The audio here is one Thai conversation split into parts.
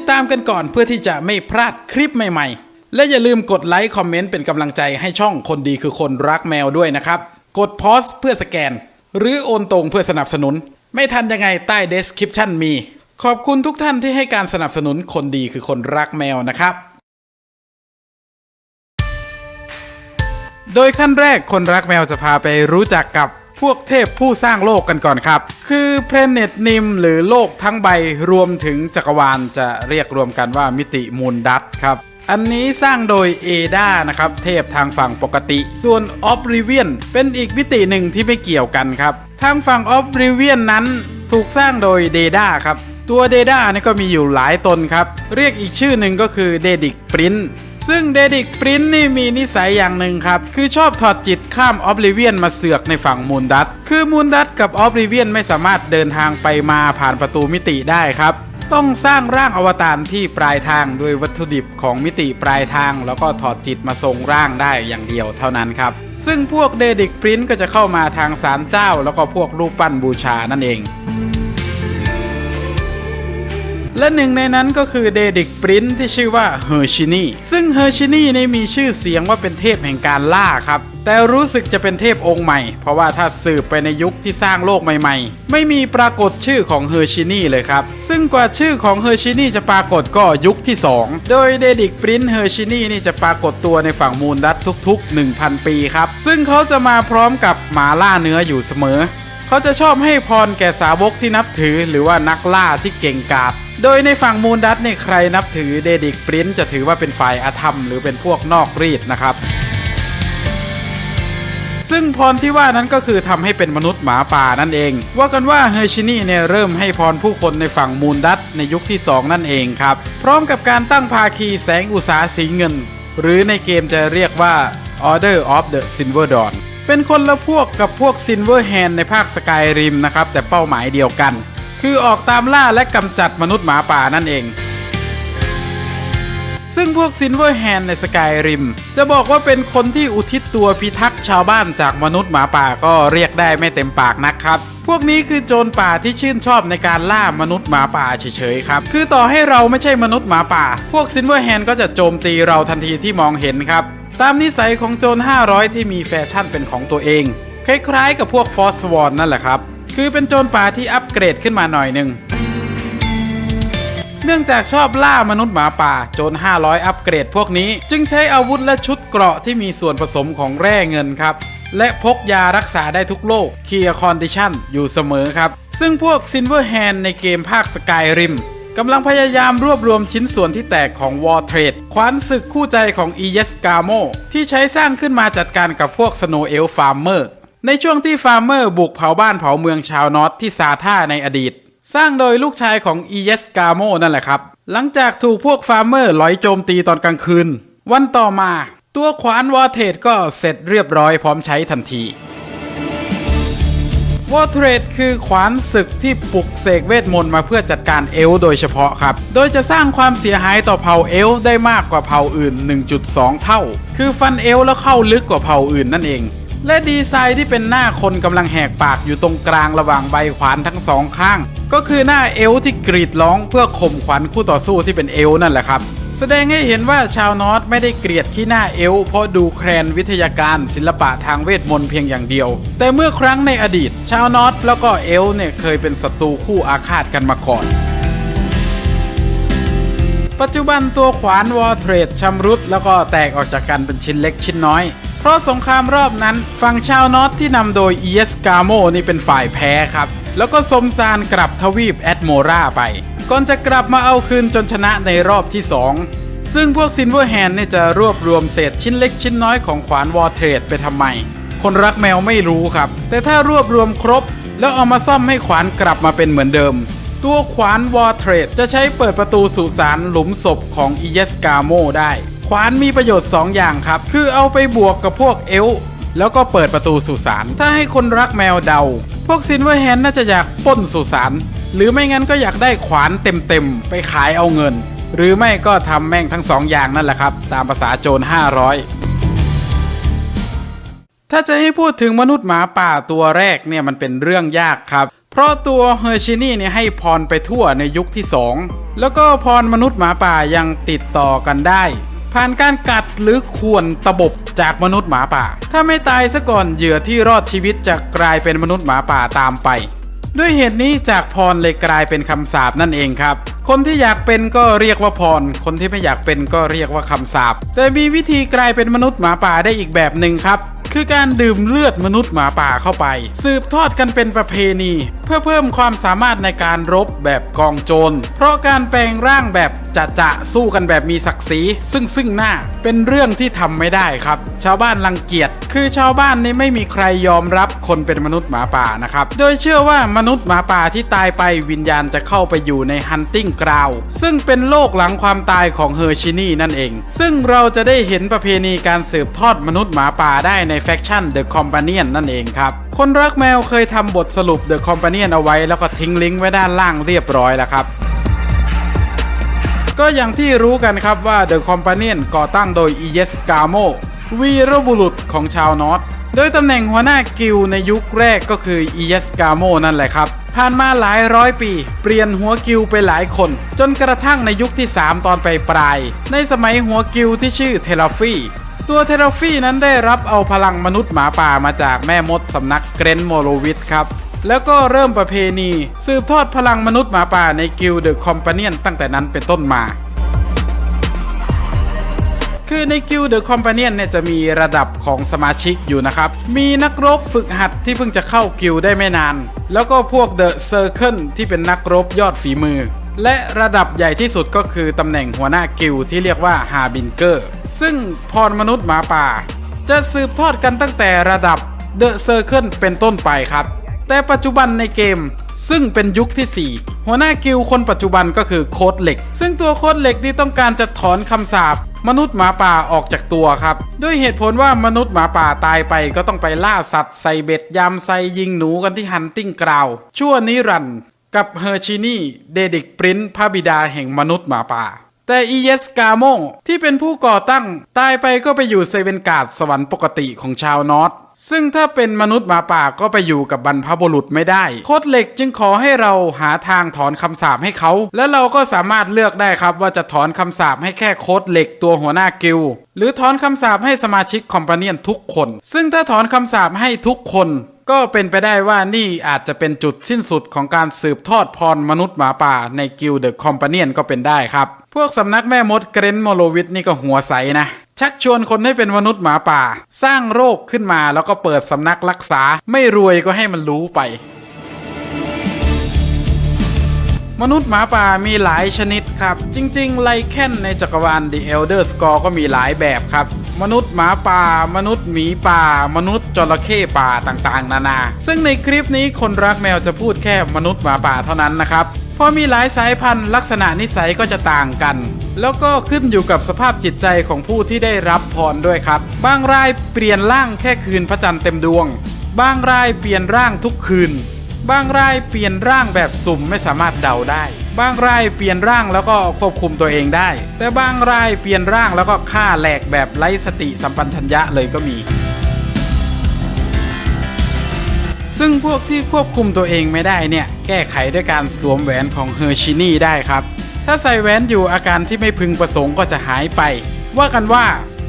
ดตามกันก่อนเพื่อที่จะไม่พลาดคลิปใหม่ๆ และอย่าลืมกดไลค์คอมเมนต์เป็นกำลังใจให้ช่องคนดีคือคนรักแมวด้วยนะครับ กดพอสเพื่อสแกน หรือโอนตรงเพื่อสนับสนุน ไม่ทันยังไงใต้ description มี ขอบคุณทุกท่านที่ให้การสนับสนุนคนดีคือคนรักแมวนะครับ โดยขั้นแรกคนรักแมวจะพาไปรู้จักกับ พวกเทพผู้สร้างโลกกันก่อนครับ คือเพลเน็ตนิมหรือโลกทั้งใบรวมถึงจักรวาลจะเรียกรวมกันว่ามิติมูลดัตครับอันนี้สร้างโดยเอดานะครับ เทพทางฝั่งปกติ ส่วนออฟริเวียนเป็นอีกมิติหนึ่งที่ไม่เกี่ยวกันครับ ทางฝั่งออฟริเวียนนั้นถูกสร้างโดยเดดาครับ ตัวเดดานี่ก็มีอยู่หลายตนครับ เรียกอีกชื่อหนึ่งก็คือเดดิกปริน ซึ่งเดดิกปรินนี่มีนิสัยอย่างหนึ่งครับ คือชอบถอดจิตข้ามออฟลิเวียนมาเสือกในฝั่งมูนดัตคือมูนดัตกับออฟลิเวียนไม่สามารถเดินทางไปมาผ่านประตูมิติได้ครับ ต้องสร้างร่างอวตารที่ปลายทางด้วยวัตถุดิบของมิติปลายทาง แล้วก็ถอดจิตมาทรงร่างได้อย่างเดียวเท่านั้นครับซึ่งพวกเดดิกปรินก็จะเข้ามาทางศาลเจ้า แล้วก็พวกรูปปั้นบูชานั่นเอง และหนึ่งในนั้นก็คือเดดิกปรินที่ชื่อว่าเฮอร์ชินีซึ่งเฮอร์ชินีนี่มีชื่อเสียงว่าเป็นเทพแห่งการล่าครับแต่รู้สึกจะเป็นเทพองค์ใหม่ เพราะว่าถ้าสืบไปในยุคที่สร้างโลกใหม่ๆ ไม่มีปรากฏชื่อของเฮอร์ชินีเลยครับ ซึ่งกว่าชื่อของเฮอร์ชินีจะปรากฏก็ยุคที่ 2 โดยเดดิกปรินเฮอร์ชินีนี่จะปรากฏตัวในฝั่งมูลดัตทุก ๆ 1,000 ปีครับ ซึ่งเขาจะมาพร้อมกับหมาล่าเนื้ออยู่เสมอ เขาจะชอบให้พรแก่สาวกที่นับถือหรือว่านักล่าที่เก่งกาจโดยในฝั่งมูนดัตเนี่ยใครนับถือเดดิกปรินจะถือว่าเป็นฝ่ายอาธรรม หรือเป็นพวกนอกรีดนะครับ ซึ่งพรที่ว่านั้นก็คือทำให้เป็นมนุษย์หมาป่านั่นเอง ว่ากันว่าเฮอร์ชินีเนี่ยเริ่มให้พรผู้คนในฝั่งมูนดัตในยุคที่ 2 นั่นเองครับ พร้อมกับการตั้งภาคีแสงอุตสาสีเงิน หรือในเกมจะเรียกว่า Order of the Silver Dawn เป็นคนละพวกกับพวก Silver Hand ในภาคสกายริมนะครับ แต่เป้าหมายเดียวกัน คือออกตามล่าและกำจัดมนุษย์หมาป่านั่นเอง ซึ่งพวกซินเวอร์แฮนในสกายริมจะบอกว่าเป็นคนที่อุทิศตัวพิทักษ์ชาวบ้านจากมนุษย์หมาป่าก็เรียกได้ไม่เต็มปากนักครับพวกนี้คือโจรป่าที่ชื่นชอบในการล่ามนุษย์หมาป่าเฉยๆครับ คือต่อให้เราไม่ใช่มนุษย์หมาป่า พวกซินเวอร์แฮนก็จะโจมตีเราทันทีที่มองเห็นครับ ตามนิสัยของโจร500 ที่มีแฟชั่นเป็นของตัวเอง คล้ายๆกับพวกฟอสวอนนั่นแหละครับ คือเป็นโจรป่าที่อัปเกรดขึ้นมาหน่อยหนึ่ง เนื่องจากชอบล่ามนุษย์หมาป่าโจน500 อัปเกรดพวกนี้ จึงใช้อาวุธและชุดเกราะที่มีส่วนผสมของแร่เงินครับ และพกยารักษาได้ทุกโรคเคียร์คอนดิชันอยู่เสมอครับ ซึ่งพวกซินเวอร์แฮนในเกมภาคสกายริม กำลังพยายามรวบรวมชิ้นส่วนที่แตกของ War Trade ขวานศึกคู่ใจของ e y e s g a m o ที่ใช้สร้างขึ้นมาจัดการกับพวก Snow Elf Farmer ในช่วงที่ฟาร์มเมอร์บุกเผาบ้านเผาเมืองชาวนอตที่ซาท่าในอดีต สร้างโดยลูกชายของอีเยสกาโมนั่นแหละครับ หลังจากถูกพวกฟาร์มเมอร์ลอยโจมตีตอนกลางคืน วันต่อมา ตัวขวานวอเทดก็เสร็จเรียบร้อยพร้อมใช้ทันที วอเทรดคือขวานศึกที่ปลุกเสกเวทมนต์มาเพื่อจัดการเอลโดยเฉพาะครับ โดยจะสร้างความเสียหายต่อเผ่าเอลได้มากกว่าเผ่าอื่น 1.2 เท่า คือฟันเอลแล้วเข้าลึกกว่าเผ่าอื่นนั่นเอง และดีไซน์ที่เป็นหน้าคนกำลังแหกปากอยู่ตรงกลางระหว่างใบขวานทั้งสองข้าง ก็คือหน้าเอลที่กรีดร้องเพื่อข่มขวัญคู่ต่อสู้ที่เป็นเอลนั่นแหละครับ แสดงให้เห็นว่าชาวนอตไม่ได้เกลียดขี้หน้าเอลเพราะดูแคลนวิทยาการศิลปะทางเวทมนต์เพียงอย่างเดียว แต่เมื่อครั้งในอดีต ชาวนอตแล้วก็เอลเนี่ยเคยเป็นศัตรูคู่อาฆาตกันมาก่อนปัจจุบันตัวขวานวอร์เทรดชำรุดแล้วก็แตกออกจากกันเป็นชิ้นเล็กชิ้นน้อย เพราะสงครามรอบนั้นฝั่งชาวนอตที่นำโดยเอสกาโมนี่เป็นฝ่ายแพ้ครับ แล้วก็สมซานกลับทวีปแอดโมราไป ก่อนจะกลับมาเอาคืนจนชนะในรอบที่ 2 ซึ่งพวกซินเวอร์แฮนเนี่ยจะรวบรวมเศษชิ้นเล็กชิ้นน้อยของขวานวอร์เทรดไปทำไม คนรักแมวไม่รู้ครับ แต่ถ้ารวบรวมครบ แล้วเอามาซ่อมให้ขวานกลับมาเป็นเหมือนเดิม ตัวขวานวอร์เทรดจะใช้เปิดประตูสุสานหลุมศพของอีเยสกาโมได้ ขวานมีประโยชน์ 2 อย่างครับ คือเอาไปบวกกับพวกเอลแล้วก็เปิดประตูสุสาน ถ้าให้คนรักแมวเดา พวกซินเวอร์แฮนน่าจะอยากป้นสุสาน หรือไม่งั้นก็อยากได้ขวานเต็มๆ ไปขายเอาเงิน หรือไม่ก็ทำแม่งทั้งสองอย่างนั่นแหละครับ ตามภาษาโจร500 ถ้าจะให้พูดถึงมนุษย์หมาป่าตัวแรกเนี่ยมันเป็นเรื่องยากครับ เพราะตัวเฮอร์ชินี่เนี่ยให้พรไปทั่วในยุคที่ 2 แล้วก็พรมนุษย์หมาป่ายังติดต่อกันได้ ผ่านการกัดหรือข่วนตะบบจากมนุษย์หมาป่า ถ้าไม่ตายซะก่อนเหยื่อที่รอดชีวิตจะกลายเป็นมนุษย์หมาป่าตามไป ด้วยเหตุนี้จากพรเลยกลายเป็นคำสาปนั่นเองครับ คนที่อยากเป็นก็เรียกว่าพร คนที่ไม่อยากเป็นก็เรียกว่าคำสาปแต่มีวิธีกลายเป็นมนุษย์หมาป่าได้อีกแบบหนึ่งครับ คือการดื่มเลือดมนุษย์หมาป่าเข้าไป สืบทอดกันเป็นประเพณี เพื่อเพิ่มความสามารถในการรบแบบกองโจร เพราะการแปลงร่างแบบจะจะสู้กันแบบมีศักดิ์ศรีซึ่งซึ่งหน้าเป็นเรื่องที่ทำไม่ได้ครับ ชาวบ้านรังเกียจคือชาวบ้านนี่ไม่มีใครยอมรับคนเป็นมนุษย์หมาป่านะครับ โดยเชื่อว่ามนุษย์หมาป่าที่ตายไปวิญญาณจะเข้าไปอยู่ในฮันติ n งกราวซึ่งเป็นโลกหลังความตายของเฮอร์ชินีนั่นเอง ซึ่งเราจะได้เห็นประเพณีการสืบทอดมนุษย์หมาป่าได้ในแฟคชั่น The Companion นั่นเองครับ คนรักแมวเคยทำบทสรุป The Companion เอาไว้ แล้วก็ทิ้งลิงก์ไว้ด้านล่างเรียบร้อยแล้วครับก็อย่างที่รู้กันครับว่า The Companion ก่อตั้งโดย e s g a m o วีรบุรุษของชาวนอตโดยตำแหน่งหัวหน้ากิลในยุคแรกก็คือ e s g a m o นั่นแหละครับ ผ่านมาหลายร้อยปี เปลี่ยนหัวกิลไปหลายคน จนกระทั่งในยุคที่ 3 ตอนไปปลาย ในสมัยหัวกิลที่ชื่อเทลฟี ตัวเทลฟีนั้นได้รับเอาพลังมนุษย์หมาป่ามาจากแม่มดสำนักเกรนโมโลวิทครับ แล้วก็เริ่มประเพณี สืบทอดพลังมนุษย์หมาป่าในกิลด์เดอะคอมพานีนตั้งแต่นั้นเป็นต้นมา คือในกิลด์เดอะคอมพานีนเนี่ยจะมีระดับของสมาชิกอยู่นะครับ มีนักรบฝึกหัดที่เพิ่งจะเข้ากิลด์ได้ไม่นาน แล้วก็พวกเดอะเซอร์เคิลที่เป็นนักรบยอดฝีมือ และระดับใหญ่ที่สุดก็คือตำแหน่งหัวหน้ากิลที่เรียกว่าฮาบินเกอร์ ซึ่งพรมนุษย์หมาป่า จะสืบทอดกันตั้งแต่ระดับเดอะเซอร์เคิลเป็นต้นไปครับ แต่ปัจจุบันในเกมซึ่งเป็นยุคที่ 4 หัวหน้ากิลคนปัจจุบันก็คือโคดเหล็ก ซึ่งตัวโคดเหล็กนี่ต้องการจะถอนคำสาปมนุษย์หมาป่าออกจากตัวครับ ด้วยเหตุผลว่ามนุษย์หมาป่าตายไปก็ต้องไปล่าสัตว์ใส่เบ็ดยามใส่ยิงหนูกันที่ฮันติ n งกราว ชั่วนิรันด์ กับเฮอร์ชินีเดดิกปรินพระบิดาแห่งมนุษย์หมาป่า แต่อีเยสกาโมที่เป็นผู้ก่อตั้ง ตายไปก็ไปอยู่เซเวนการ์ดสวรรค์ปกติของชาวนอตซึ่งถ้าเป็นมนุษย์หมาป่าก็ไปอยู่กับบรรพบุรุษไม่ได้ โคดเหล็กจึงขอให้เราหาทางถอนคำสาปให้เขา และเราก็สามารถเลือกได้ครับว่าจะถอนคำสาปให้แค่โคดเหล็กตัวหัวหน้ากิลหรือถอนคำสาปให้สมาชิกคอมพานียนทุกคน ซึ่งถ้าถอนคำสาปให้ทุกคน ก็เป็นไปได้ว่านี่อาจจะเป็นจุดสิ้นสุดของการสืบทอดพรมนุษย์หมาป่าในกิลด์เดอะคอมพานียนก็เป็นได้ครับ พวกสำนักแม่มดเกรนโมโลวิทนี่ก็หัวใสนะ ชักชวนคนให้เป็นมนุษย์หมาป่า สร้างโรคขึ้นมาแล้วก็เปิดสำนักรักษา ไม่รวยก็ให้มันรู้ไป มนุษย์หมาป่ามีหลายชนิดครับ จริงๆไลแคนในจักรวาล The Elder Scroll ก็มีหลายแบบครับ มนุษย์หมาป่า มนุษย์หมีป่า มนุษย์จระเข้ป่าต่างๆ นานา ซึ่งในคลิปนี้คนรักแมวจะพูดแค่มนุษย์หมาป่าเท่านั้นนะครับเพราะมีหลายสายพันธุ์ลักษณะนิสัยก็จะต่างกัน แล้วก็ขึ้นอยู่กับสภาพจิตใจของผู้ที่ได้รับพรด้วยครับ บางรายเปลี่ยนร่างแค่คืนพระจันทร์เต็มดวง บางรายเปลี่ยนร่างทุกคืน บางรายเปลี่ยนร่างแบบสุ่มไม่สามารถเดาได้ บางรายเปลี่ยนร่างแล้วก็ควบคุมตัวเองได้ แต่บางรายเปลี่ยนร่างแล้วก็ฆ่าแหลกแบบไร้สติสัมปันชัญญะเลยก็มี ซึ่งพวกที่ควบคุมตัวเองไม่ได้เนี่ย แก้ไขด้วยการสวมแหวนของเฮอร์ชินี่ได้ครับ ถ้าใส่แหวนอยู่อาการที่ไม่พึงประสงค์ก็จะหายไป ว่ากันว่า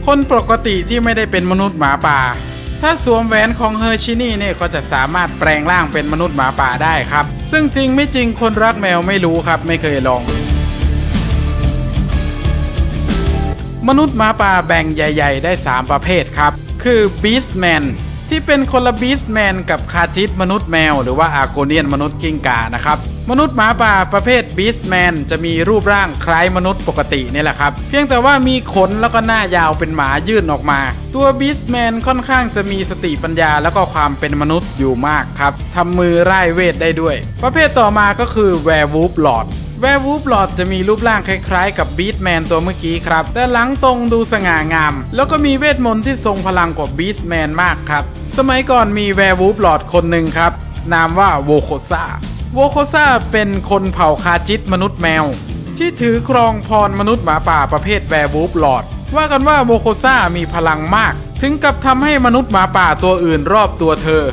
คนปกติที่ไม่ได้เป็นมนุษย์หมาป่า ถ้าสวมแหวนของเฮอร์ชินี่เนี่ยก็จะสามารถแปลงร่างเป็นมนุษย์หมาป่าได้ครับ ซึ่งจริงไม่จริงคนรักแมวไม่รู้ครับไม่เคยลองมนุษย์หมาป่าแบ่งใหญ่ ๆ ได้ 3 ประเภทครับ คือ Beastman ที่เป็นคนละ Beastman กับคาจิตมนุษย์แมว หรือว่าอาโกเนียนมนุษย์กิ้งก่านะครับ มนุษย์หมาป่าประเภท Beastman จะมีรูปร่างคล้ายมนุษย์ปกตินี่แหละครับ เพียงแต่ว่ามีขนแล้วก็หน้ายาวเป็นหมายื่นออกมา ตัว Beastman ค่อนข้างจะมีสติปัญญาแล้วก็ความเป็นมนุษย์อยู่มากครับทำมือไร้เวทได้ด้วย ประเภทต่อมาก็คือ Werewolf Lord แวร์วูฟหลอดจะมีรูปร่างคล้ายๆ กับบีทแมนตัวเมื่อกี้ครับ แต่หลังตรงดูสง่างาม แล้วก็มีเวทมนต์ที่ทรงพลังกว่าบีสแมนมากครับ สมัยก่อนมีแวร์วูฟหลอดคนหนึ่งครับ นามว่าโวโคซา โวโคซาเป็นคนเผ่าคาจิตมนุษย์แมว ที่ถือครองพรมนุษย์หมาป่าประเภทแวร์วูฟหลอด ว่ากันว่าโวโคซามีพลังมาก ถึงกับทำให้มนุษย์หมาป่าตัวอื่นรอบตัวเธอ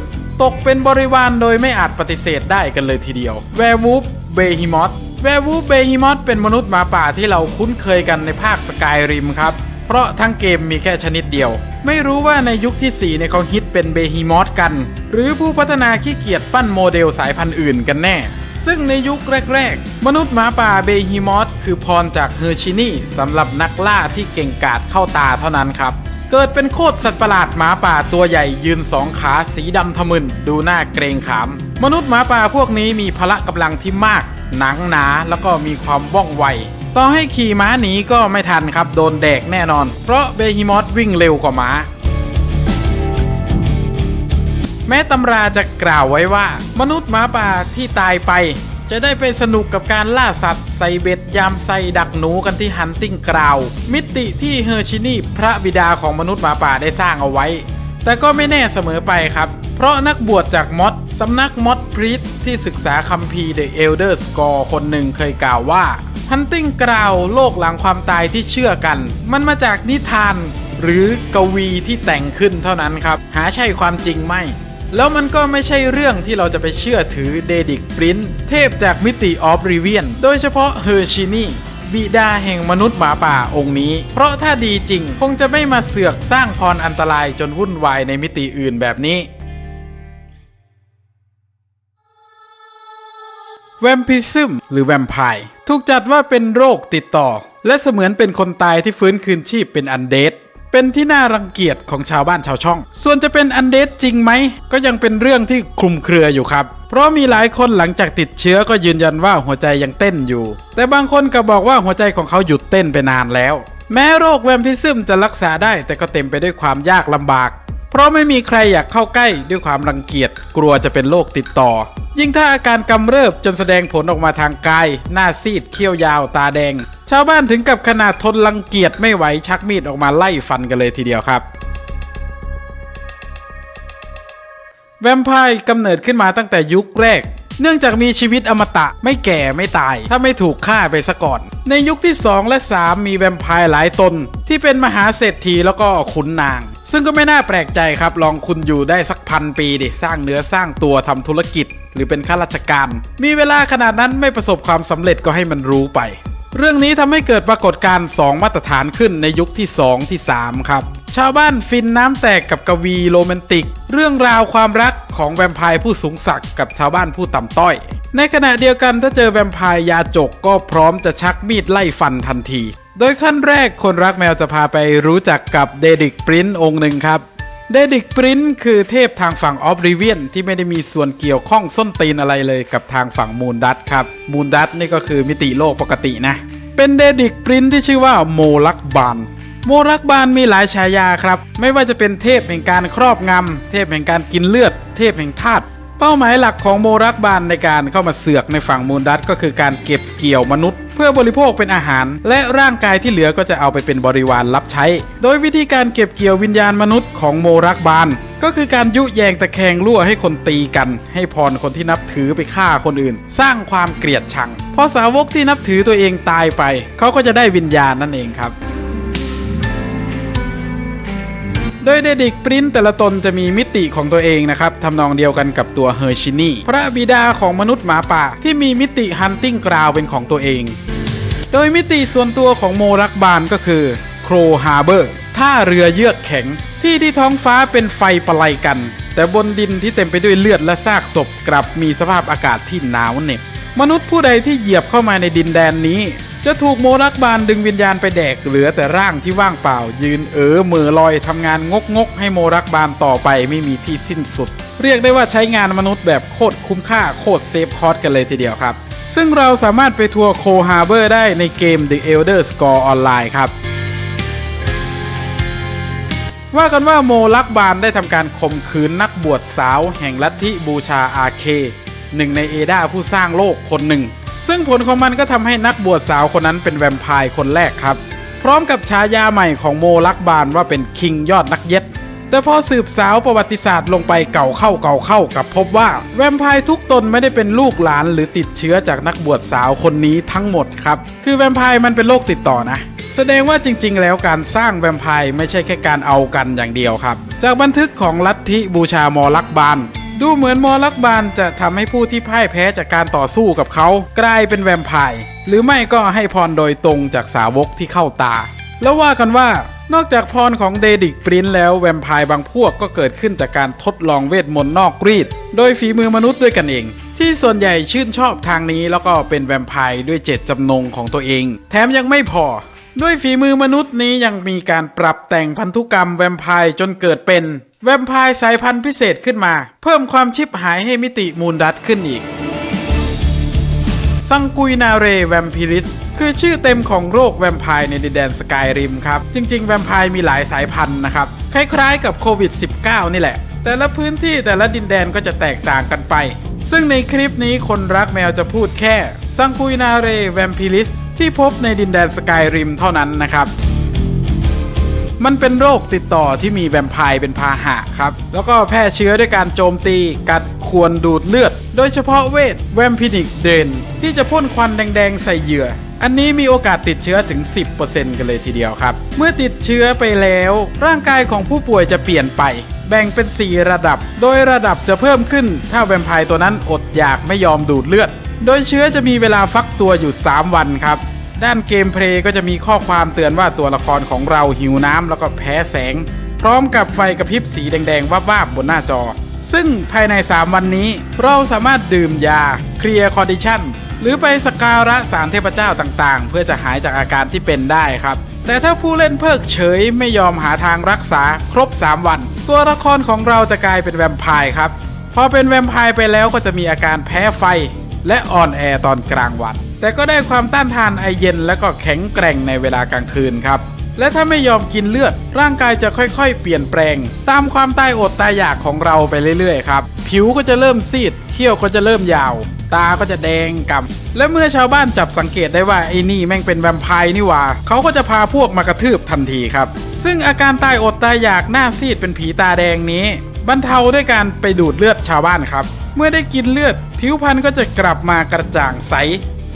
ตกเป็นบริวารโดยไม่อาจปฏิเสธได้กันเลยทีเดียว แวร์วูฟเบฮิมอสแวร์วูฟเบฮิมอสเป็นมนุษย์หมาป่าที่เราคุ้นเคยกันในภาคสกายริมครับ เพราะทั้งเกมมีแค่ชนิดเดียว ไม่รู้ว่าในยุคที่4ในยเขาฮิตเป็นเบฮิมอสกัน หรือผู้พัฒนาขี้เกียจปั้นโมเดลสายพันธุ์อื่นกันแน่ ซึ่งในยุคแรก ๆ มนุษย์หมาป่าเบฮิมอสคือพรจากเฮอร์ชินีสำหรับนักล่าที่เก่งกาจเข้าตาเท่านั้นครับเกิดเป็นโคตรสัตว์ประหลาดหมาป่าตัวใหญ่ยืนสองขาสีดำทะมึนดูหน้าเกรงขาม มนุษย์หมาป่าพวกนี้มีพละกำลังที่มาก หนังหนาแล้วก็มีความว่องไว ต่อให้ขี่ม้าหนีก็ไม่ทันครับโดนแดกแน่นอน เพราะเบฮิมอสวิ่งเร็วกว่าม้า แม้ตำราจะกล่าวไว้ว่า มนุษย์หมาป่าที่ตายไป จะได้ไปสนุกกับการล่าสัตว์ ใส่เบ็ดยามใส่ดักหนูกันที่ฮันติงกราว มิติที่เฮอร์ชินีพระบิดาของมนุษย์หมาป่าได้สร้างเอาไว้ แต่ก็ไม่แน่เสมอไปครับเพราะนักบวชจากมอดสำนักมอดพรีตที่ศึกษาคัมภีร์ The Elder Scroll คนหนึ่งเคยกล่าวว่า ฮันติงกราวโลกหลังความตายที่เชื่อกัน มันมาจากนิทาน หรือกวีที่แต่งขึ้นเท่านั้นครับ หาใช่ความจริงไม่ แล้วมันก็ไม่ใช่เรื่องที่เราจะไปเชื่อถือเดดิกปรินเทพจากมิติออฟริเวียน โดยเฉพาะเฮอร์ชินีบิดาแห่งมนุษย์หมาป่าองค์นี้ เพราะถ้าดีจริงคงจะไม่มาเสือกสร้างพรอันตรายจนวุ่นวายในมิติอื่นแบบนี้ แวมพิซึมหรือแวมไพร์ถูกจัดว่าเป็นโรคติดต่อ และเสมือนเป็นคนตายที่ฟื้นคืนชีพเป็นอันเดดเป็นที่น่ารังเกียจของชาวบ้านชาวช่อง ส่วนจะเป็นอันเดดจริงไหม ก็ยังเป็นเรื่องที่คลุมเครืออยู่ครับ เพราะมีหลายคนหลังจากติดเชื้อก็ยืนยันว่าหัวใจยังเต้นอยู่ แต่บางคนก็บอกว่าหัวใจของเขาหยุดเต้นไปนานแล้ว แม้โรคแวมพิซึมจะรักษาได้แต่ก็เต็มไปด้วยความยากลำบาก ราะไม่มีใครอยากเข้าใกล้ด้วยความรังเกียจกลัวจะเป็นโรคติดต่อ ยิ่งถ้าอาการกำเริบจนแสดงผลออกมาทางกาย หน้าซีดเขี้ยวยาวตาแดง ชาวบ้านถึงกับขนาดทนรังเกียจไม่ไหวชักมีดออกมาไล่ฟันกันเลยทีเดียวครับแวมไพร์กำเนิดขึ้นมาตั้งแต่ยุคแรก เนื่องจากมีชีวิตอมตะไม่แก่ไม่ตาย ถ้าไม่ถูกฆ่าไปซะก่อน ในยุคที่ 2 และ 3 มีแวมไพร์หลายตน ที่เป็นมหาเศรษฐีแล้วก็ขุนนาง ซึ่งก็ไม่น่าแปลกใจครับ ลองคุณอยู่ได้สักพันปีดิสร้างเนื้อสร้างตัวทำธุรกิจ หรือเป็นข้าราชการ มีเวลาขนาดนั้นไม่ประสบความสำเร็จก็ให้มันรู้ไปเรื่องนี้ทำให้เกิดปรากฏการณ์ 2 มาตรฐานขึ้นในยุคที่ 2 ที่ 3 ครับ ชาวบ้านฟินน้ำแตกกับกวีโรแมนติก เรื่องราวความรัก ของแวมไพร์ผู้สูงศักดิ์กับชาวบ้านผู้ต่ำต้อย ในขณะเดียวกันถ้าเจอแวมไพร์ยาจกก็พร้อมจะชักมีดไล่ฟันทันที โดยขั้นแรกคนรักแมวจะพาไปรู้จักกับเดดิกปรินองค์หนึ่งครับเดดิกปรินคือเทพทางฝั่งออฟริเวียนที่ไม่ได้มีส่วนเกี่ยวข้องส้นตีนอะไรเลยกับทางฝั่งมูนดัตครับ มูนดัตนี่ก็คือมิติโลกปกตินะ เป็นเดดิกปรินที่ชื่อว่าโมลักบาน โมลักบานมีหลายฉายาครับ ไม่ว่าจะเป็นเทพแห่งการครอบงำเทพแห่งการกินเลือด เทพแห่งธาตุเป้าหมายหลักของโมรักบานในการเข้ามาเสือกในฝั่งมูนดัตก็คือการเก็บเกี่ยวมนุษย์ เพื่อบริโภคเป็นอาหาร และร่างกายที่เหลือก็จะเอาไปเป็นบริวารรับใช้ โดยวิธีการเก็บเกี่ยววิญญาณมนุษย์ของโมรักบานก็คือการยุแยงตะแคงรั่วให้คนตีกัน ให้พรคนที่นับถือไปฆ่าคนอื่น สร้างความเกลียดชังเพราะสาวกที่นับถือตัวเองตายไป เขาก็จะได้วิญญาณนั่นเองครับ โดยเดดิกปรินแต่ละตนจะมีมิติของตัวเองนะครับทำนองเดียวกันกับตัวเฮอร์ชินีพระบิดาของมนุษย์หมาป่า ที่มีมิติฮันติงกราวเป็นของตัวเอง โดยมิติส่วนตัวของโมรักบานก็คือโครฮาเบอร์ท่าเรือเยือกแข็ง ที่ที่ท้องฟ้าเป็นไฟประไลกัน แต่บนดินที่เต็มไปด้วยเลือดและซากศพกลับมีสภาพอากาศที่หนาวเหน็บมนุษย์ผู้ใดที่เหยียบเข้ามาในดินแดนนี้ จะถูกโมรักบานดึงวิญญาณไปแดกเหลือแต่ร่างที่ว่างเปล่า ยืนเอ๋อเมือลอยทำงานงกงกให้โมรักบานต่อไปไม่มีที่สิ้นสุด เรียกได้ว่าใช้งานมนุษย์แบบโคตรคุ้มค่าโคตรเซฟคอร์สกันเลยทีเดียวครับ ซึ่งเราสามารถไปทัวร์โคฮาร์เบอร์ได้ในเกม The Elder Scroll Online ครับว่ากันว่าโมลักบานได้ทำการข่มขืนนักบวชสาวแห่งลัทธิบูชาอาเคหนึ่งในเอดาผู้สร้างโลกคนหนึ่ง ซึ่งผลของมันก็ทำให้นักบวชสาวคนนั้นเป็นแวมไพร์คนแรกครับ พร้อมกับฉายาใหม่ของโมลักบานว่าเป็นคิงยอดนักเย็ด แต่พอสืบสาวประวัติศาสตร์ลงไปเก่าเข้าเก่าเข้ากับพบว่าแวมไพร์ทุกตนไม่ได้เป็นลูกหลานหรือติดเชื้อจากนักบวชสาวคนนี้ทั้งหมดครับ คือแวมไพร์มันเป็นโรคติดต่อนะแสดงว่าจริงๆ แล้วการสร้างแวมไพร์ไม่ใช่แค่การเอากันอย่างเดียวครับ จากบันทึกของลัทธิบูชามอลักบาน ดูเหมือนมอลักบานจะทำให้ผู้ที่พ่ายแพ้จากการต่อสู้กับเขา กลายเป็นแวมไพร์หรือไม่ก็ให้พรโดยตรงจากสาวกที่เข้าตา แล้วว่ากันว่านอกจากพรของเดดิกปรินแล้วแวมไพร์บางพวกก็เกิดขึ้นจากการทดลองเวทมนต์นอกรีด โดยฝีมือมนุษย์ด้วยกันเอง ที่ส่วนใหญ่ชื่นชอบทางนี้แล้วก็เป็นแวมไพร์ด้วยเจตจำนงของตัวเอง แถมยังไม่พอ ด้วยฝีมือมนุษย์นี้ยังมีการปรับแต่งพันธุกรรมแวมไพร์จนเกิดเป็น แวมไพร์สายพันธุ์พิเศษขึ้นมา เพิ่มความชิบหายให้มิติมูลดัตขึ้นอีก ซังกุยนาเรแวมพิริส คือชื่อเต็มของโรคแวมไพร์ในดินแดนสกายริมครับ จริง ๆ แวมไพร์มีหลายสายพันธุ์นะครับ คล้ายๆกับโควิด -19 นี่แหละ แต่ละพื้นที่แต่ละดินแดนก็จะแตกต่างกันไป ซึ่งในคลิปนี้คนรักแมวจะพูดแค่ซังกุยนาเรแวมพิริสที่พบในดินแดนสกายริมเท่านั้นนะครับ มันเป็นโรคติดต่อที่มีแวมไพร์เป็นพาหะครับ แล้วก็แพร่เชื้อด้วยการโจมตี กัดควรดูดเลือด โดยเฉพาะเวทแวมพินิกเดน ที่จะพ่นควันแดงๆใส่เหยื่อ อันนี้มีโอกาสติดเชื้อถึง 10%กันเลยทีเดียวครับ เมื่อติดเชื้อไปแล้ว ร่างกายของผู้ป่วยจะเปลี่ยนไป แบ่งเป็น 4 ระดับ โดยระดับจะเพิ่มขึ้น ถ้าแวมไพร์ตัวนั้นอดอยากไม่ยอมดูดเลือด โดยเชื้อจะมีเวลาฟักตัวอยู่ 3 วันครับ ด้านเกมเพลย์ก็จะมีข้อความเตือนว่าตัวละครของเราหิวน้ำแล้วก็แพ้แสง พร้อมกับไฟกระพริบสีแดงๆวาบๆบนหน้าจอ ซึ่งภายใน 3 วันนี้เราสามารถดื่มยาเคลียร์คอดิชันหรือไปสกการะสารเทพเจ้าต่างๆ เพื่อจะหายจากอาการที่เป็นได้ครับ แต่ถ้าผู้เล่นเพิกเฉยไม่ยอมหาทางรักษาครบ 3 วัน ตัวละครของเราจะกลายเป็นแวมไพร์ครับพอเป็นแวมไพร์ไปแล้วก็จะมีอาการแพ้ไฟ และอ่อนแอตอนกลางวัน แต่ก็ได้ความต้านทานไอเย็นและก็แข็งแกร่งในเวลากลางคืนครับ และถ้าไม่ยอมกินเลือด ร่างกายจะค่อยๆ เปลี่ยนแปลง ตามความตายอดตายอยากของเราไปเรื่อยๆครับ ผิวก็จะเริ่มซีดเขี้ยวก็จะเริ่มยาว ตาก็จะแดงกำและเมื่อชาวบ้านจับสังเกตได้ว่าไอ้นี่แม่งเป็นแวมไพร์นี่ว่าเขาก็จะพาพวกมากระทืบทันทีครับ ซึ่งอาการตายอดตายอยากหน้าซีดเป็นผีตาแดงนี้บรรเทาด้วยการไปดูดเลือดชาวบ้านครับ เมื่อได้กินเลือด ผิวพรรณก็จะกลับมากระจ่างใส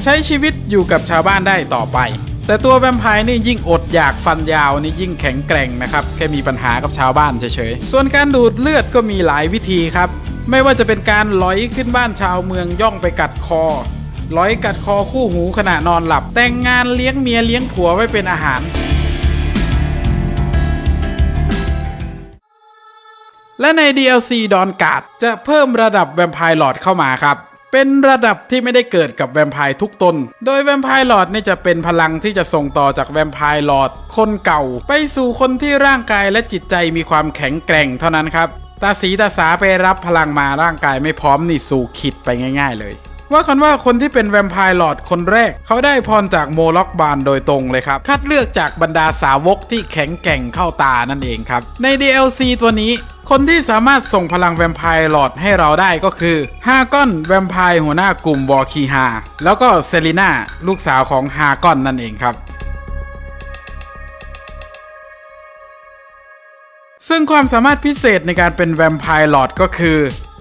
ใช้ชีวิตอยู่กับชาวบ้านได้ต่อไป แต่ตัวแวมไพร์นี่ยิ่งอดอยากฟันยาวนี่ยิ่งแข็งแกร่งนะครับแค่มีปัญหากับชาวบ้านเฉยๆส่วนการดูดเลือดก็มีหลายวิธีครับ ไม่ว่าจะเป็นการลอยขึ้นบ้านชาวเมืองย่องไปกัดคอลอยกัดคอคู่หูขณะนอนหลับ แต่งงานเลี้ยงเมียเลี้ยงผัวไว้เป็นอาหาร และใน DLC ดอนกาดจะเพิ่มระดับแวมไพร์หลอดเข้ามาครับ เป็นระดับที่ไม่ได้เกิดกับแวมไพร์ทุกตน โดยแวมไพร์หลอดนี่จะเป็นพลังที่จะส่งต่อจากแวมไพร์หลอดคนเก่า ไปสู่คนที่ร่างกายและจิตใจมีความแข็งแกร่งเท่านั้นครับ ตาสีตาสาไปรับพลังมาร่างกายไม่พร้อมนี่สู่ขิดไปง่าย ๆ เลย ว่ากันว่าคนที่เป็นแวมไพร์หลอดคนแรก เขาได้พรจากโมล็อกบานโดยตรงเลยครับ คัดเลือกจากบรรดาสาวกที่แข็งแกร่งเข้าตานั่นเองครับ ใน DLC ตัวนี้ คนที่สามารถส่งพลังแวมไพร์หลอดให้เราได้ก็คือฮากอนแวมไพร์หัวหน้ากลุ่มวอร์คีฮาแล้วก็เซรีนาลูกสาวของฮากอนนั่นเองครับซึ่งความสามารถพิเศษในการเป็นแวมไพร์หลอดก็คือ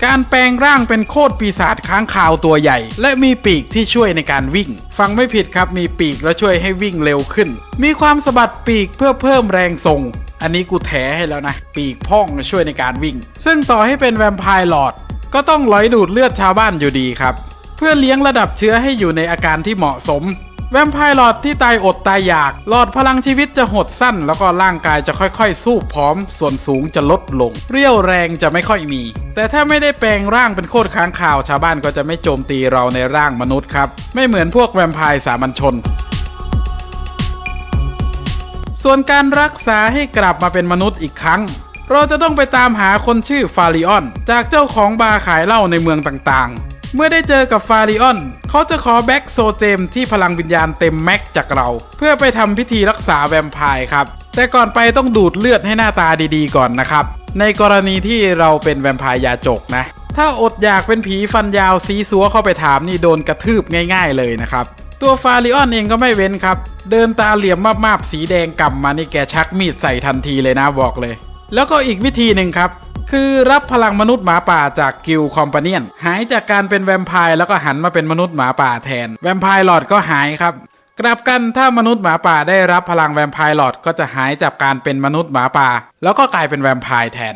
การแปลงร่างเป็นโคตรปีศาจค้างคาวตัวใหญ่ และมีปีกที่ช่วยในการวิ่ง ฟังไม่ผิดครับมีปีกแล้วช่วยให้วิ่งเร็วขึ้น มีความสะบัดปีกเพื่อเพิ่มแรงส่งอันนี้กูแถให้แล้วนะ ปีกพ่องช่วยในการวิ่ง ซึ่งต่อให้เป็นแวมไพร์หลอด ก็ต้องลอยดูดเลือดชาวบ้านอยู่ดีครับ เพื่อเลี้ยงระดับเชื้อให้อยู่ในอาการที่เหมาะสม แวมไพร์หลอดที่ตายอดตายอยาก หลอดพลังชีวิตจะหดสั้น แล้วก็ร่างกายจะค่อยๆ สู้ผอม ส่วนสูงจะลดลง เรี่ยวแรงจะไม่ค่อยมี แต่ถ้าไม่ได้แปลงร่างเป็นโคตรค้างคาว ชาวบ้านก็จะไม่โจมตีเราในร่างมนุษย์ครับ ไม่เหมือนพวกแวมไพร์สามัญชนส่วนการรักษาให้กลับมาเป็นมนุษย์อีกครั้ง เราจะต้องไปตามหาคนชื่อฟาริออน จากเจ้าของบาร์ขายเหล้าในเมืองต่าง เมื่อได้เจอกับฟาริออน เขาจะขอแบ็กโซเจมที่พลังวิญญาณเต็มแม็กจากเรา เพื่อไปทำพิธีรักษาแวมไพร์ครับ แต่ก่อนไปต้องดูดเลือดให้หน้าตาดีๆก่อนนะครับ ในกรณีที่เราเป็นแวมไพร์ยาจกนะ ถ้าอดอยากเป็นผีฟันยาวซีซัวเข้าไปถามนี่โดนกระทืบง่าย ๆ เลยนะครับ ตัวฟาริออนเองก็ไม่เว้นครับ เดินตาเหลี่ยมมาบๆสีแดงกำมานี่แกชักมีดใส่ทันทีเลยนะบอกเลย แล้วก็อีกวิธีหนึ่งครับ คือรับพลังมนุษย์หมาป่าจากกิลคอมพาเนียน หายจากการเป็นแวมไพร์แล้วก็หันมาเป็นมนุษย์หมาป่าแทน แวมไพร์หลอดก็หายครับ กลับกันถ้ามนุษย์หมาป่าได้รับพลังแวมไพร์หลอดก็จะหายจากการเป็นมนุษย์หมาป่า แล้วก็กลายเป็นแวมไพร์แทน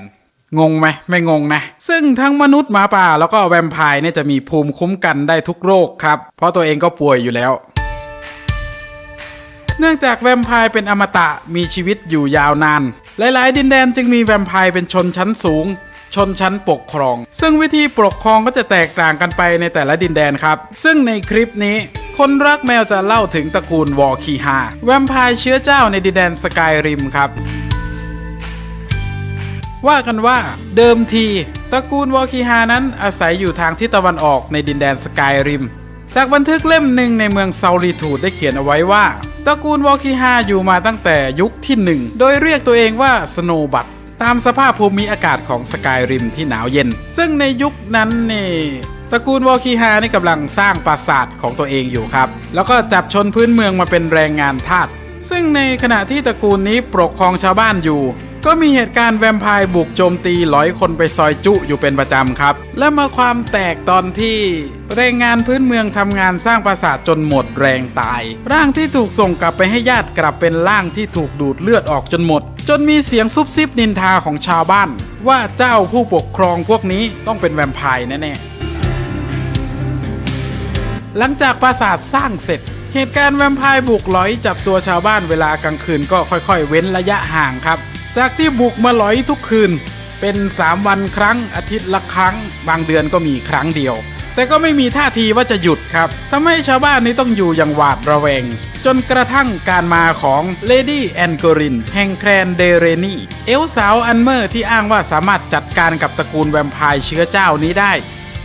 งงไหมไม่งงนะ ซึ่งทั้งมนุษย์หมาป่าแล้วก็แวมไพร์เนี่ยจะมีภูมิคุ้มกันได้ทุกโรคครับ เพราะตัวเองก็ป่วยอยู่แล้วเนื่องจากแวมไพร์เป็นอมตะมีชีวิตอยู่ยาวนาน หลายๆ ดินแดนจึงมีแวมไพร์เป็นชนชั้นสูง ชนชั้นปกครอง ซึ่งวิธีปกครองก็จะแตกต่างกันไปในแต่ละดินแดนครับ ซึ่งในคลิปนี้คนรักแมวจะเล่าถึงตระกูลวอคีฮาแวมไพร์เชื้อเจ้าในดินแดนสกายริมครับ ว่ากันว่าเดิมทีตระกูลวอคีฮานั้นอาศัยอยู่ทางทิศตะวันออกในดินแดนสกายริม จากบันทึกเล่มหนึ่งในเมืองเซาลิทูดได้เขียนเอาไว้ว่าตระกูลวอร์คีฮาอยู่มาตั้งแต่ยุคที่หนึ่งโดยเรียกตัวเองว่าสโนบัตตามสภาพภูมิอากาศของสกายริมที่หนาวเย็น ซึ่งในยุคนั้นนี่ตระกูลวอร์คีฮานี่กำลังสร้างปราสาทของตัวเองอยู่ครับ แล้วก็จับชนพื้นเมืองมาเป็นแรงงานทาสซึ่งในขณะที่ตระกูลนี้ปกครองชาวบ้านอยู่ ก็มีเหตุการณ์แวมไพร์บุกโจมตีร้อยคนไปซอยจุอยู่เป็นประจำครับ และมาความแตกตอนที่แรงงานพื้นเมืองทำงานสร้างปราสาทจนหมดแรงตาย ร่างที่ถูกส่งกลับไปให้ญาติกลับเป็นร่างที่ถูกดูดเลือดออกจนหมด จนมีเสียงซุบซิบนินทาของชาวบ้าน ว่าเจ้าผู้ปกครองพวกนี้ต้องเป็นแวมไพร์แน่ๆหลังจากปราสาทสร้างเสร็จเหตุการณ์แวมไพร์บุกหลอยจับตัวชาวบ้านเวลากลางคืนก็ค่อยๆ เว้นระยะห่างครับ จากที่บุกมาหลอยทุกคืน เป็น 3 วันครั้งอาทิตย์ละครั้ง บางเดือนก็มีครั้งเดียว แต่ก็ไม่มีท่าทีว่าจะหยุดครับทำให้ชาวบ้านนี้ต้องอยู่อย่างหวาดระแวง จนกระทั่งการมาของเลดี้แอนโกรินแห่งแครนเดเรนีเอลสาวอันเมอร์ที่อ้างว่าสามารถจัดการกับตระกูลแวมไพร์เชื้อเจ้านี้ได้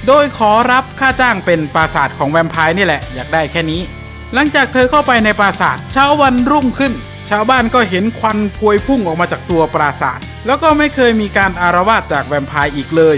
โดยขอรับค่าจ้างเป็นปราสาทของแวมไพร์นี่แหละอยากได้แค่นี้ หลังจากเธอเข้าไปในปราสาทเช้าวันรุ่งขึ้น ชาวบ้านก็เห็นควันพวยพุ่งออกมาจากตัวปราสาท แล้วก็ไม่เคยมีการอารวาสจากแวมไพร์อีกเลย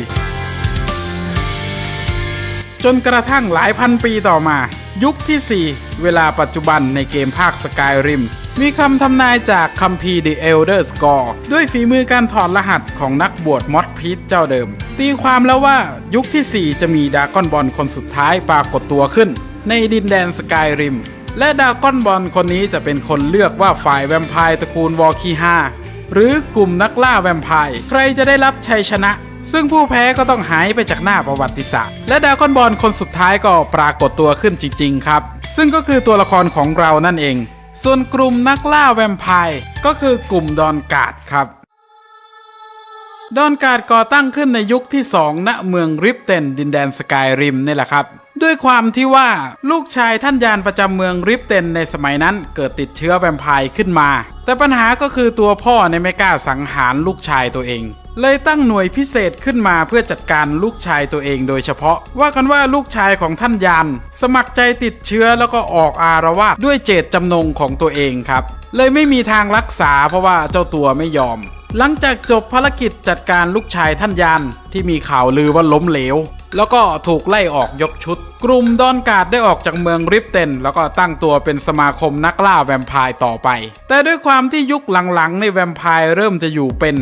จนกระทั่งหลายพันปีต่อมา ยุคที่ 4 เวลาปัจจุบันในเกมภาคสกายริมมีคำทำนายจากคัมภีร์ The Elder Scroll ด้วยฝีมือการถอดรหัสของนักบวชมอดพีทเจ้าเดิม ตีความแล้วว่ายุคที่ 4 จะมีดากอนบอลคนสุดท้ายปรากฏตัวขึ้น ในดินแดนสกายริม และดาก้อนบอลคนนี้จะเป็นคนเลือกว่าฝ่ายแวมไพร์ตระกูลวอร์คีฮาหรือกลุ่มนักล่าแวมไพร์ใครจะได้รับชัยชนะ ซึ่งผู้แพ้ก็ต้องหายไปจากหน้าประวัติศาสตร์ และดาก้อนบอลคนสุดท้ายก็ปรากฏตัวขึ้นจริง ๆ ครับ ซึ่งก็คือตัวละครของเรานั่นเอง ส่วนกลุ่มนักล่าแวมไพร์ก็คือกลุ่มดอนการ์ดครับดอนการ์ดก่อตั้งขึ้นในยุคที่ 2 ณ เมืองริปเตนดินแดนสกายริมนี่แหละครับ ด้วยความที่ว่าลูกชายท่านยานประจำเมืองริปเตนในสมัยนั้นเกิดติดเชื้อแวมไพร์ขึ้นมา แต่ปัญหาก็คือตัวพ่อในยไม่กล้าสังหารลูกชายตัวเอง เลยตั้งหน่วยพิเศษขึ้นมาเพื่อจัดการลูกชายตัวเองโดยเฉพาะ ว่ากันว่าลูกชายของท่านยาน สมัครใจติดเชื้อแล้วก็ออกอารวาสด้วยเจตจำนงของตัวเองครับ เลยไม่มีทางรักษาเพราะว่าเจ้าตัวไม่ยอม หลังจากจบภารกิจจัดการลูกชายท่านยานที่มีข่าวลือว่าล้มเหลว แล้วก็ถูกไล่ออกยกชุด กลุ่มดอนการ์ดได้ออกจากเมืองริปเตนแล้วก็ตั้งตัวเป็นสมาคมนักล่าแวมไพร์ต่อไป แต่ด้วยความที่ยุคหลังๆ ในแวมไพร์เริ่มจะอยู่เป็น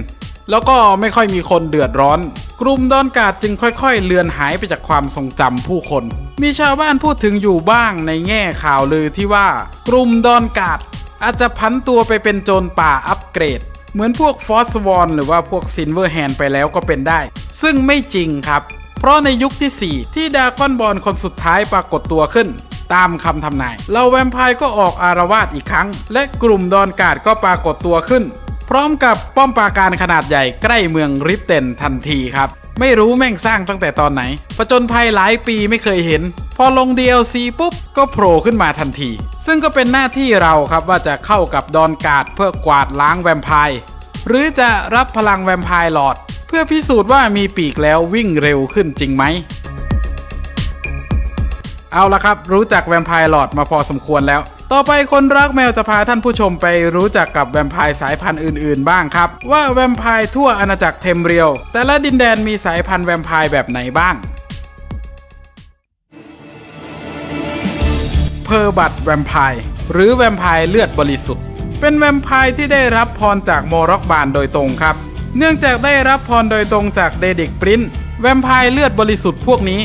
แล้วก็ไม่ค่อยมีคนเดือดร้อน กลุ่มดอนการ์ดจึงค่อยๆ เลือนหายไปจากความทรงจำผู้คน มีชาวบ้านพูดถึงอยู่บ้างในแง่ข่าวลือที่ว่ากลุ่มดอนการ์ดอาจจะพันตัวไปเป็นโจรป่าอัปเกรด เหมือนพวกฟอสวอนหรือว่าพวกซินเวอร์แฮนไปแล้วก็เป็นได้ ซึ่งไม่จริงครับ เพราะในยุคที่ 4 ที่ดากอนบอลคนสุดท้ายปรากฏตัวขึ้น ตามคำทำนายเราแวมไพร์ก็ออกอารวาสอีกครั้ง และกลุ่มดอนการ์ดก็ปรากฏตัวขึ้น พร้อมกับป้อมปราการขนาดใหญ่ใกล้เมืองริปเตนทันทีครับ ไม่รู้แม่งสร้างตั้งแต่ตอนไหนประจนภัยหลายปีไม่เคยเห็น พอลง DLC ปุ๊บ ก็โผล่ขึ้นมาทันที ซึ่งก็เป็นหน้าที่เราครับว่าจะเข้ากับดอนการ์ดเพื่อกวาดล้างแวมไพร์หรือจะรับพลังแวมไพร์หลอด เพื่อพิสูจน์ว่ามีปีกแล้ววิ่งเร็วขึ้นจริงไหม เอาละครับ รู้จักแวมไพร์หลอดมาพอสมควรแล้ว ต่อไปคนรักแมวจะพาท่านผู้ชมไปรู้จักกับแวมไพร์สายพันธุ์อื่นๆ บ้างครับ ว่าแวมไพร์ทั่วอาณาจักรเทมเรียว แต่ละดินแดนมีสายพันธุ์แวมไพร์แบบไหนบ้าง เพอร์บัตแวมไพร์หรือแวมไพร์เลือดบริสุทธิ์ เป็นแวมไพร์ที่ได้รับพรจากโมร็อกบานโดยตรงครับ เนื่องจากได้รับพรโดยตรงจากเดดิกปรินแวมไพร์เลือดบริสุทธิ์พวกนี้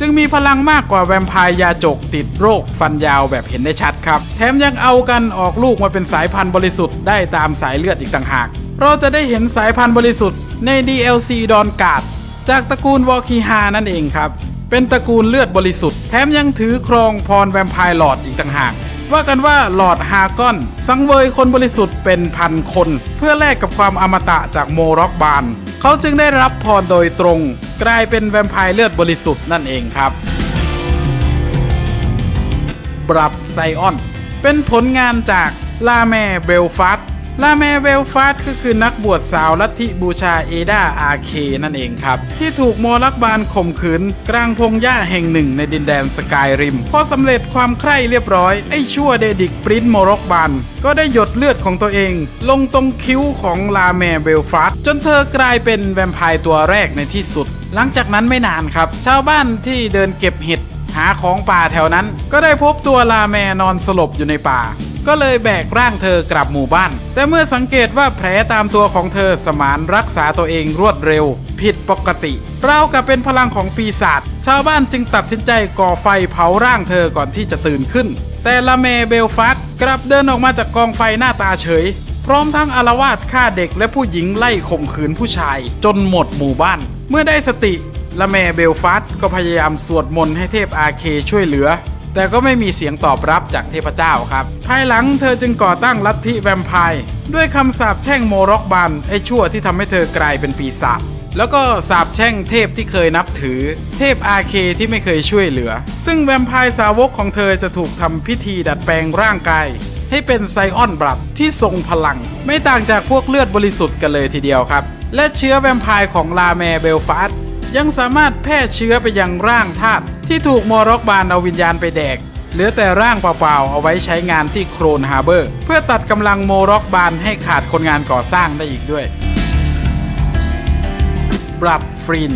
จึงมีพลังมากกว่าแวมไพร์ยาจกติดโรคฟันยาวแบบเห็นได้ชัดครับ แถมยังเอากันออกลูกมาเป็นสายพันธุ์บริสุทธิ์ได้ตามสายเลือดอีกต่างหาก เราจะได้เห็นสายพันธุ์บริสุทธิ์ใน DLC ดอนกาดจากตระกูลวอลคีฮานั่นเองครับ เป็นตระกูลเลือดบริสุทธิ์แถมยังถือครองพรแวมไพร์หลอดอีกต่างหาก ว่ากันว่าหลอดฮากอน สังเวยคนบริสุทธิ์เป็นพันคน เพื่อแลกกับความอมตะจากโมร็อกบาน เขาจึงได้รับพรโดยตรง กลายเป็นแวมไพร์เลือดบริสุทธิ์นั่นเองครับ บรับไซออน เป็นผลงานจากลาแมเบลฟัส ลาแมเบลฟัสก็คือนักบวชสาวลัทธิบูชาเอดาอาเคนั่นเองครับ ที่ถูกโมลักบาลข่มขืน กลางพงหญ้าแห่งหนึ่งในดินแดนสกายริม พอสำเร็จความใคร่เรียบร้อย ไอ้ชั่วเดดิกปรินโมร็อกบาลก็ได้หยดเลือดของตัวเอง ลงตรงคิ้วของลาแมเบลฟัสจนเธอกลายเป็นแวมไพร์ตัวแรกในที่สุด หลังจากนั้นไม่นานครับ ชาวบ้านที่เดินเก็บเห็ดหาของป่าแถวนั้น ก็ได้พบตัวลาแมนอนสลบอยู่ในป่า ก็เลยแบกร่างเธอกลับหมู่บ้าน แต่เมื่อสังเกตว่าแผลตามตัวของเธอสมานรักษาตัวเองรวดเร็ว ผิดปกติราวกับเป็นพลังของปีศาจชาวบ้านจึงตัดสินใจก่อไฟเผาร่างเธอก่อนที่จะตื่นขึ้น แต่ลาเมเบลฟัสกลับเดินออกมาจากกองไฟหน้าตาเฉยพร้อมทั้งอารวาสฆ่าเด็กและผู้หญิงไล่ข่มขืนผู้ชาย จนหมดหมู่บ้าน เมื่อได้สติละแมเบลฟัสก็พยายามสวดมนต์ให้เทพอาเคช่วยเหลือ แต่ก็ไม่มีเสียงตอบรับจากเทพเจ้าครับ ภายหลังเธอจึงก่อตั้งลัทธิแวมไพร์ด้วยคำสาปแช่งโมร็อกบานไอชั่วที่ทำให้เธอกลายเป็นปีศาจแล้วก็สาปแช่งเทพที่เคยนับถือ เทพอาเคที่ไม่เคยช่วยเหลือ ซึ่งแวมไพร์สาวกของเธอจะถูกทำพิธีดัดแปลงร่างกาย ให้เป็นไซออนบลัดที่ทรงพลัง ไม่ต่างจากพวกเลือดบริสุทธิ์กันเลยทีเดียวครับ และเชื้อแวมไพร์ของลาแมเบลฟาสยังสามารถแพร่เชื้อไปยังร่างธาตุ ที่ถูกมอร็อกบานเอาวิญญาณไปแดก เหลือแต่ร่างเปล่าๆ เอาไว้ใช้งานที่โครนฮาร์เบอร์ เพื่อตัดกำลังโมร็อกบานให้ขาดคนงานก่อสร้างได้อีกด้วยบรับฟริน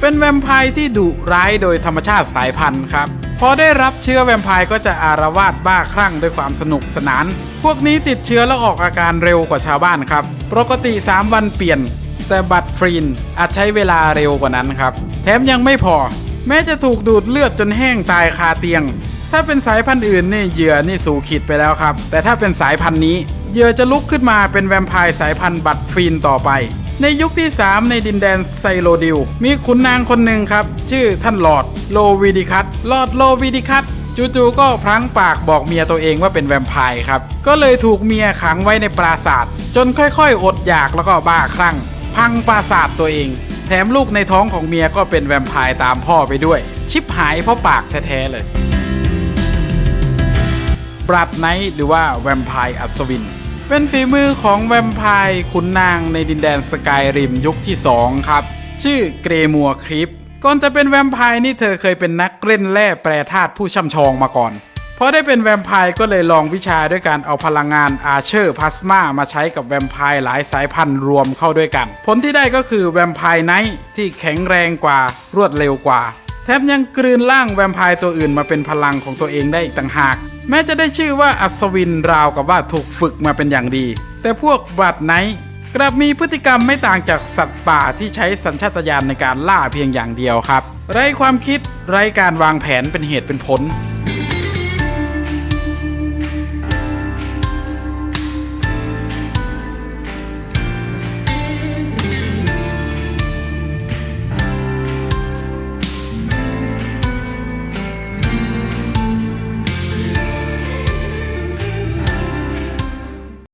เป็นแวมไพร์ที่ดุร้ายโดยธรรมชาติสายพันธุ์ครับพอได้รับเชื้อแวมไพร์ก็จะอารวาสบ้าคลั่งด้วยความสนุกสนาน พวกนี้ติดเชื้อแล้วออกอาการเร็วกว่าชาวบ้านครับ ปกติ 3 วันเปลี่ยน แต่บัตรฟรีนอาจใช้เวลาเร็วกว่านั้นครับ แถมยังไม่พอ แม้จะถูกดูดเลือดจนแห้งตายคาเตียง ถ้าเป็นสายพันธุ์อื่นนี่เหยื่อนี่สู่ขีดไปแล้วครับ แต่ถ้าเป็นสายพันธุ์นี้ เหยื่อจะลุกขึ้นมาเป็นแวมไพร์สายพันธุ์บัตฟีนต่อไป ในยุคที่ 3 ในดินแดนไซโลดิลมีขุนนางคนหนึ่งครับ ชื่อท่านหลอดโลวิดิคัตหลอดโลวิดิคัตจู่ๆก็พลั้งปากบอกเมียตัวเองว่าเป็นแวมไพร์ครับ ก็เลยถูกเมียขังไว้ในปราสาท จนค่อยๆ อดอยากแล้วก็บ้าคลั่ง พังปราสาทตัวเอง แถมลูกในท้องของเมียก็เป็นแวมไพร์ตามพ่อไปด้วย ชิบหายเพราะปากแท้ๆเลยบรัดไนท์หรือว่าแวมไพร์อัศวิน เป็นฝีมือของแวมไพร์ขุนนางในดินแดนสกายริมยุคที่ 2 ครับ ชื่อเกรมัวคริปก่อนจะเป็นแวมไพร์นี่เธอเคยเป็นนักเล่นแร่แปรธาตุผู้ช่ำชองมาก่อน พอได้เป็นแวมไพร์ก็เลยลองวิชาด้วยการเอาพลังงานอาเชอร์พลาสมามาใช้กับแวมไพร์หลายสายพันธุ์รวมเข้าด้วยกัน ผลที่ได้ก็คือแวมไพร์ไนท์ที่แข็งแรงกว่ารวดเร็วกว่า แถมยังกลืนร่างแวมไพร์ตัวอื่นมาเป็นพลังของตัวเองได้อีกต่างหาก แม้จะได้ชื่อว่าอัศวินราวกับว่าถูกฝึกมาเป็นอย่างดี แต่พวกบัตไนท์กลับมีพฤติกรรมไม่ต่างจากสัตว์ป่าที่ใช้สัญชาตญาณในการล่าเพียงอย่างเดียวครับ ไร้ความคิดไร้การวางแผนเป็นเหตุเป็นผล